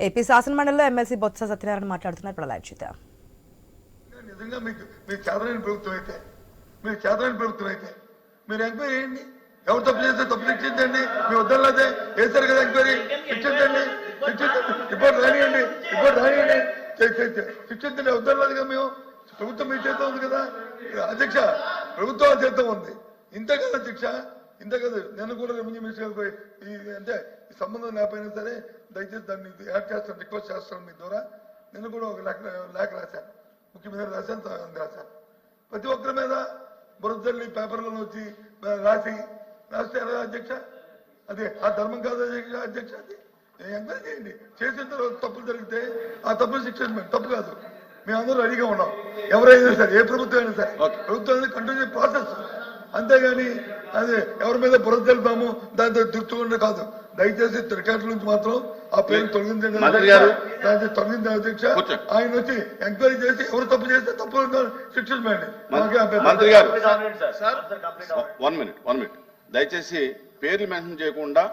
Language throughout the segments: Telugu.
ఏపీ శాసనమండలిలో ఎమ్మెల్సీ బొత్స సత్యనారాయణ మాట్లాడుతున్నారు. ఇప్పుడు లైవ్ నిజంగా మీకు మీరు చేతనైన ప్రభుత్వం అయితే మీరు చేతనైన ప్రభుత్వం అయితే మీరు ఎంక్వైరీ చేయండి. ఎవరు తప్పు చేస్తే తప్పు శిక్షించండి. మీ వద్దలేదే వేశారు కదా ఎంక్వైరీ. శిక్షించండి. శిక్షించండి. రిపోర్ట్ రానియండి. రిపోర్ట్ రానియండి. చే- శిక్షించండి. వద్దలేదు కదా మేము. ప్రభుత్వం మీ చేత ఉంది కదా. అధ్యక్ష ప్రభుత్వం చేత ఉంది. ఇంత కదా శిక్ష? ఇంత కదా నేను కూడా రెవెన్యూ మినిస్టర్ పోయి ఈ అంటే ఈ సంబంధం లేకపోయినా సరే దయచేసి దాన్ని యాడ్ చేస్తాను రిక్వెస్ట్ చేస్తాను మీ ద్వారా. నేను కూడా ఒక లేఖ లేఖ రాశాను. ముఖ్యమంత్రి రాశాను రాశాను. ప్రతి ఒక్కరి మీద బురదల్లి పేపర్లలో వచ్చి రాసి రాస్తే ఎలా అధ్యక్ష? అదే ఆ ధర్మం కాదు అధ్యక్ష అధ్యక్ష అది. ఎంక్వైరీ చేయండి. చేసిన తర్వాత తప్పులు జరిగితే ఆ తప్పులు శిక్షించండి తప్పు కాదు. మేమందరూ రెడీగా ఉన్నాం. ఎవరైనా సరే ఏ ప్రభుత్వం అయినా సరే ప్రభుత్వం అనేది కంటిన్యూ ప్రాసెస్ అంతేగాని అదే ఎవరి మీద బురద తెలుపాము దాంతో దుర్చుకుంటే కాదు. దయచేసి రికార్డుల నుంచి మాత్రం ఆ పేరు తొలగించండి. దాన్ని తొలగించండి అధ్యక్ష. ఆయన వచ్చి ఎంక్వైరీ చేసి ఎవరు తప్పు చేస్తే తప్పు శిక్షించండి మంత్రి గారు. Sir one minute one minute దయచేసి పేర్లు మెన్షన్ చేయకుండా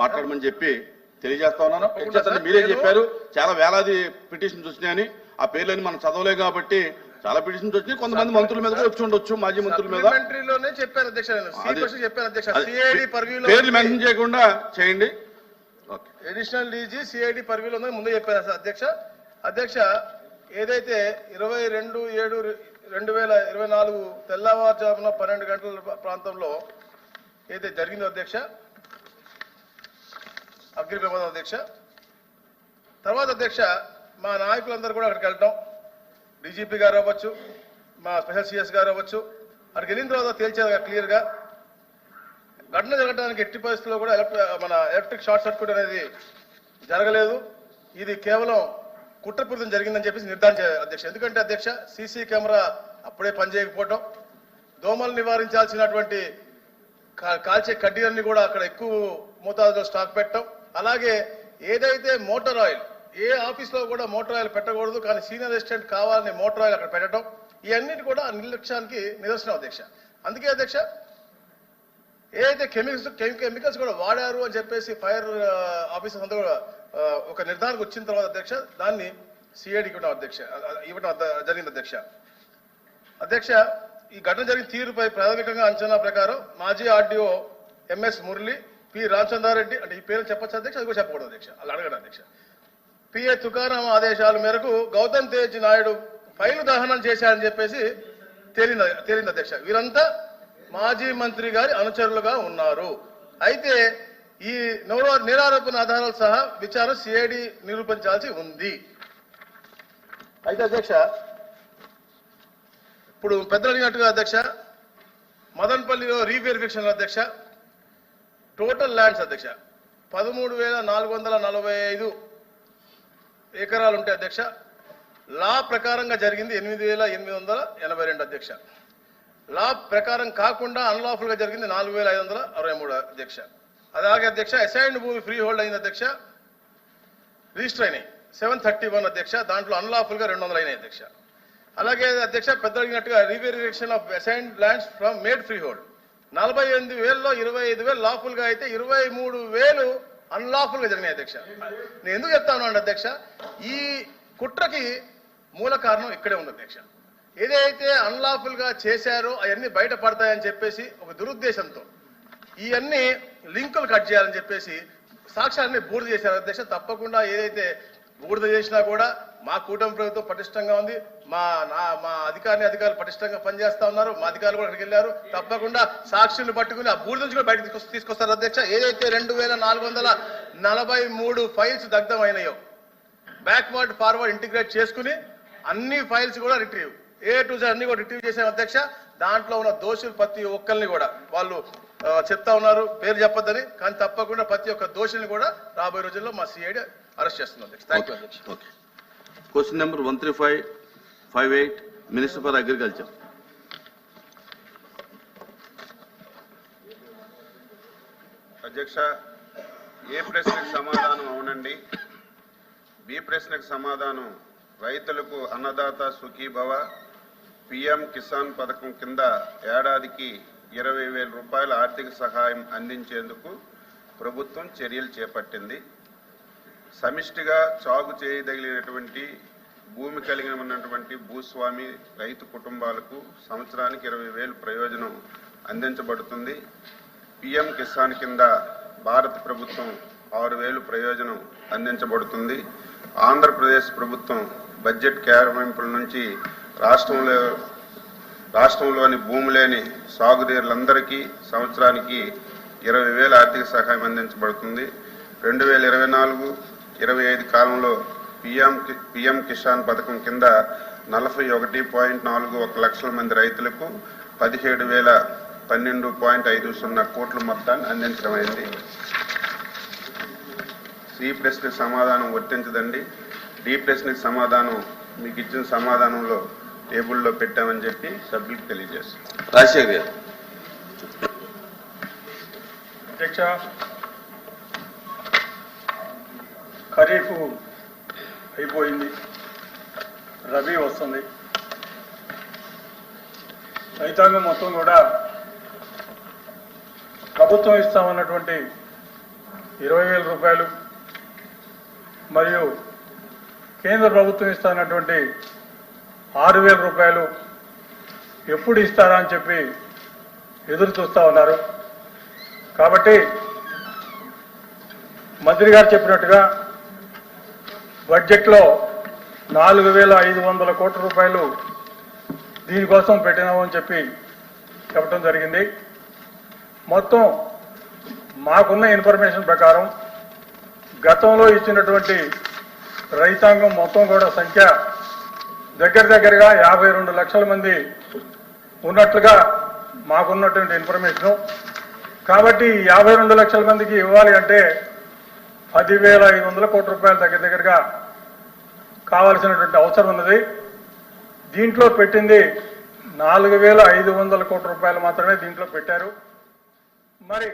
మాట్లాడమని చెప్పి తెలియజేస్తా ఉన్నాను. మీరే చెప్పారు. చాలా వేలాది పిటిషన్స్ వచ్చినాయని. ఆ పేర్లని మనం చదవలేం కాబట్టి చాలా పిటిషన్స్ వచ్చినాయి. కొంతమంది మంత్రుల మీద కూడా వచ్చి ఉండొచ్చు మాజీ మంత్రుల మీద. చెప్పాను అధ్యక్ష చెప్పాను సిఐడి పర్వ్యూలో పేర్లు మెన్షన్ చేయకుండా చేయండి. అడిషనల్ డీజీ సిఐడి పర్వ్యూలో ఉందని ముందే చెప్పాను సార్ అధ్యక్ష. అధ్యక్ష ఏదైతే ఇరవై రెండు ఏడు రెండు వేల ఇరవై నాలుగు తెల్లవారుజామున పన్నెండు గంటల ప్రాంతంలో ఏదైతే జరిగిందో అధ్యక్ష అగ్ని ప్రమాదం అధ్యక్ష. తర్వాత అధ్యక్ష మా నాయకులందరూ కూడా అక్కడికి వెళ్ళటం డీజీపీ గారు అవ్వచ్చు మా స్పెషల్ సిఎస్ గారు అవ్వచ్చు అక్కడికి వెళ్ళిన తర్వాత తేల్చేది క్లియర్గా. ఘటన జరగడానికి ఎట్టి పరిస్థితుల్లో కూడా ఎలక్ట్రి మన ఎలక్ట్రిక్ షార్ట్ సర్క్యూట్ అనేది జరగలేదు. ఇది కేవలం కుట్రపూరితం జరిగిందని చెప్పేసి నిర్ధారణ అధ్యక్ష. ఎందుకంటే అధ్యక్ష సీసీ కెమెరా అప్పుడే పనిచేయకపోవటం దోమలు నివారించాల్సినటువంటి కా- కాల్చే కడ్డీలన్నీ కూడా అక్కడ ఎక్కువ మోతాదులో స్టాక్ పెట్టడం అలాగే ఏదైతే మోటార్ ఆయిల్ ఏ ఆఫీస్లో కూడా మోటార్ ఆయిల్ పెట్టకూడదు కానీ సీనియర్ అసిస్టెంట్ కావాలని మోటార్ ఆయిల్ అక్కడ పెట్టడం ఇవన్నిటి కూడా నిర్లక్ష్యానికి నిదర్శనం అధ్యక్ష. అందుకే అధ్యక్ష ఏదైతే కెమికల్స్ కెమికల్స్ కూడా వాడారు అని చెప్పేసి ఫైర్ ఆఫీసర్స్ అంతా కూడా ఒక నిర్ధారణకు వచ్చిన తర్వాత అధ్యక్ష దాన్ని సిఐడికి ఇవ్వడం అధ్యక్ష ఇవ్వడం జరిగింది అధ్యక్ష. అధ్యక్ష ఈ ఘటన జరిగిన తీరుపై ప్రాథమికంగా అంచనా ప్రకారం మాజీ RDO MS Murali P Ramachandra Reddy అంటే ఈ పేరు చెప్పొచ్చు అధ్యక్ష? అది కూడా చెప్పకూడదు అధ్యక్ష. అలా అడగడం అధ్యక్ష. పిఏ తుకారాం ఆదేశాల మేరకు గౌతమ్ తేజ్ నాయుడు ఫైలు దహనం చేశారని చెప్పేసి తేలింది తేలింది అధ్యక్ష వీరంతా మాజీ మంత్రి గారి అనుచరులుగా ఉన్నారు. అయితే ఈ నోర- నిరారోపణ ఆధారాలు సహా విచారణ సిఐడి నిరూపించాల్సి ఉంది. అయితే అధ్యక్ష ఇప్పుడు పెద్దలు అడిగినట్టుగా అధ్యక్ష మదన్పల్లిలో రీవెరిఫికేషన్ అధ్యక్ష టోటల్ ల్యాండ్స్ అధ్యక్ష. పదమూడు వేల నాలుగు వందల నలభై ఐదు ఎకరాలు ఉంటాయి అధ్యక్ష లా ప్రకారంగా జరిగింది ఎనిమిది వేల ఎనిమిది వందల ఎనభై రెండు అధ్యక్ష. లా ప్రకారం కాకుండా అన్లాఫుల్గా జరిగింది నాలుగు వేల ఐదు వందల అరవై మూడు అధ్యక్ష. అలాగే అధ్యక్ష అసైన్డ్ భూమి ఫ్రీ హోల్డ్ అయింది అధ్యక్ష. రిజిస్టర్ అయినాయి. సెవెన్ థర్టీ వన్ అధ్యక్ష దాంట్లో అన్లాఫుల్గా రెండు వందలు అయినాయి అధ్యక్ష. అలాగే అధ్యక్ష పెద్ద అడిగినట్టుగా reverification of assigned lands from made free hold నలభై ఎనిమిది వేల్లో ఇరవై ఐదు వేలు లాఫుల్గా అయితే ఇరవై మూడు వేలు అన్లాఫుల్గా జరిగినాయి అధ్యక్ష. నేను ఎందుకు చెప్తాను అంటే అధ్యక్ష ఈ కుట్రకి మూల కారణం ఇక్కడే ఉంది అధ్యక్ష. ఏదైతే అన్లాఫుల్గా చేశారో అవన్నీ బయటపడతాయని చెప్పేసి ఒక దురుద్దేశంతో ఇవన్నీ లింకులు కట్ చేయాలని చెప్పేసి సాక్ష్యాన్ని బూడిద చేశారు అధ్యక్ష. తప్పకుండా ఏదైతే బూడిద చేసినా కూడా మా కూటమి ప్రభుత్వం పటిష్టంగా ఉంది. మా నా మా అధికారిని అధికారులు పటిష్టంగా పనిచేస్తా ఉన్నారు. మా అధికారులు కూడా అక్కడికి వెళ్ళారు. తప్పకుండా సాక్షులు పట్టుకుని ఆ బూడి నుంచి కూడా బయటకు తీసుకొ- తీసుకొస్తారు అధ్యక్ష. ఏదైతే రెండు వేల నాలుగు వందల నలభై మూడు ఫైల్స్ దగ్ధమైనాయో బ్యాక్వర్డ్ ఫార్వర్డ్ ఇంటిగ్రేట్ చేసుకుని అన్ని ఫైల్స్ కూడా రిట్రీవ్ ఏ టు జెడ్ అన్ని కూడా రిట్రీవ్ చేశాం అధ్యక్ష. దాంట్లో ఉన్న దోషులు ప్రతి ఒక్కరిని కూడా వాళ్ళు చెప్తా ఉన్నారు. పేరు చెప్పొద్దని. కానీ తప్పకుండా ప్రతి ఒక్క దోషుల్ని కూడా రాబోయే రోజుల్లో మా సిఐడి అరెస్ట్ చేస్తుంది అధ్యక్ష. థ్యాంక్ యూ అధ్యక్ష question number one three five five eight minister for agriculture అధ్యక్ష ఏ ప్రశ్నకు సమాధానం అవునండి? బి ప్రశ్నకు సమాధానం రైతులకు అన్నదాత సుఖీభవ పిఎం కిసాన్ పథకం కింద ఏడాదికి ఇరవై వేల రూపాయల ఆర్థిక సహాయం అందించేందుకు ప్రభుత్వం చర్యలు చేపట్టింది. సమిష్టిగా సాగు చేయదగినటువంటి భూమి కలిగి ఉన్నటువంటి భూస్వామి రైతు కుటుంబాలకు సంవత్సరానికి ఇరవై వేలు ప్రయోజనం అందించబడుతుంది. పిఎం కిసాన్ కింద భారత ప్రభుత్వం ఆరు వేలు ప్రయోజనం అందించబడుతుంది. ఆంధ్రప్రదేశ్ ప్రభుత్వం బడ్జెట్ కేటాయింపుల నుంచి రాష్ట్రంలో రాష్ట్రంలోని భూమి లేని సాగునీరులందరికీ సంవత్సరానికి ఇరవై వేల ఆర్థిక సహాయం అందించబడుతుంది. రెండు వేల ఇరవై నాలుగు ఇరవై ఐదు కాలంలో పిఎం కి- పిఎం కిసాన్ పథకం కింద నలభై ఒకటి పాయింట్ నాలుగు ఒక లక్షల మంది రైతులకు పదిహేడు వేల పన్నెండు పాయింట్ ఐదు సున్నా కోట్ల మొత్తాన్ని అందించడం అయింది సి ప్రశ్నకు సమాధానం వర్తించదండి. డి ప్రశ్నకు సమాధానం మీకు ఇచ్చిన సమాధానంలో టేబుల్లో పెట్టామని చెప్పి సభ్యులకు తెలియజేస్తాం. రాజశేఖర్ గారు. అధ్యక్ష ఖరీఫ్ అయిపోయింది. రబీ వస్తుంది. రైతాంగం మొత్తం కూడా ప్రభుత్వం ఇస్తామన్నటువంటి ఇరవై వేల రూపాయలు మరియు కేంద్ర ప్రభుత్వం ఇస్తానటువంటి ఆరు వేల రూపాయలు ఎప్పుడు ఇస్తారా అని చెప్పి ఎదురు చూస్తూ ఉన్నారు. కాబట్టి మంత్రి గారు చెప్పినట్టుగా బడ్జెట్లో నాలుగు వేల ఐదు వందల కోట్ల రూపాయలు దీనికోసం పెట్టినామని చెప్పి చెప్పడం జరిగింది. మొత్తం మాకున్న ఇన్ఫర్మేషన్ ప్రకారం గతంలో ఇచ్చినటువంటి రైతాంగం మొత్తం కూడా సంఖ్య దగ్గర దగ్గరగా యాభై రెండు లక్షల మంది ఉన్నట్లుగా మాకున్నటువంటి ఇన్ఫర్మేషను. కాబట్టి యాభై రెండు లక్షల మందికి ఇవ్వాలి అంటే పదివేల ఐదు వందల కోట్ల రూపాయల దగ్గర దగ్గరగా కావాల్సినటువంటి అవసరం ఉన్నది. దీంట్లో పెట్టింది నాలుగు వేల ఐదు వందల కోట్ల రూపాయలు మాత్రమే దీంట్లో పెట్టారు. మరి